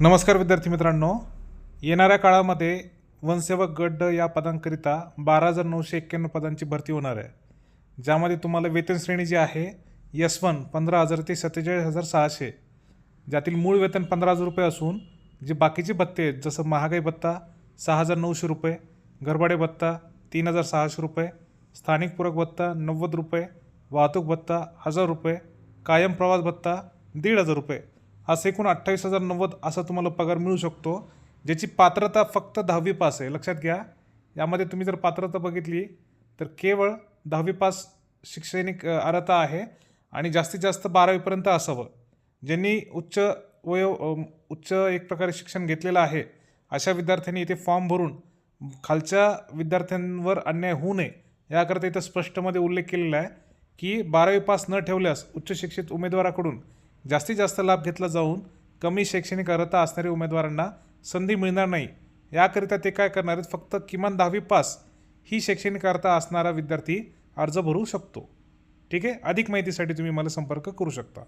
नमस्कार विद्यार्थी मित्रांनो. येणाऱ्या काळामध्ये वनसेवक गट या पदांकरिता बारा हजार नऊशे एक्क्याण्णव पदांची भरती होणार आहे. ज्यामध्ये तुम्हाला वेतन श्रेणी जी आहे यस वन पंधरा हजार ते सत्तेचाळीस हजार सहाशे. ज्यातील मूळ वेतन पंधरा हजार रुपये असून जे बाकीचे भत्ते आहेत जसं महागाई भत्ता सहा हजार नऊशे रुपये गरबाडे भत्ता तीन हजार सहाशे रुपये स्थानिक पूरक भत्ता नव्वद रुपये वाहतूक भत्ता हजार रुपये कायम प्रवास भत्ता दीड हजार रुपये. असं एकूण अठ्ठावीस हजार नव्वद असा तुम्हाला पगार मिळू शकतो. ज्याची पात्रता फक्त दहावी पास आहे. लक्षात घ्या. यामध्ये तुम्ही जर पात्रता बघितली तर केवळ दहावी पास शैक्षणिक अर्हता आहे आणि जास्तीत जास्त बारावीपर्यंत असावं. ज्यांनी उच्च वय उच्च एक प्रकारे शिक्षण घेतलेलं आहे अशा विद्यार्थ्यांनी इथे फॉर्म भरून खालच्या विद्यार्थ्यांवर अन्याय होऊ नये याकरता इथं स्पष्टमध्ये उल्लेख केलेला आहे की बारावी पास न ठेवल्यास उच्च शिक्षित उमेदवाराकडून जास्तीत जास्त लाभ घेतला जाऊन कमी शैक्षणिक अर्हता असणाऱ्या उमेदवारांना संधी मिळणार नाही. याकरिता ते काय करणार आहेत? फक्त किमान दहावी पास ही शैक्षणिक अर्हता असणारा विद्यार्थी अर्ज भरू शकतो. ठीक आहे? अधिक माहितीसाठी तुम्ही मला संपर्क करू शकता.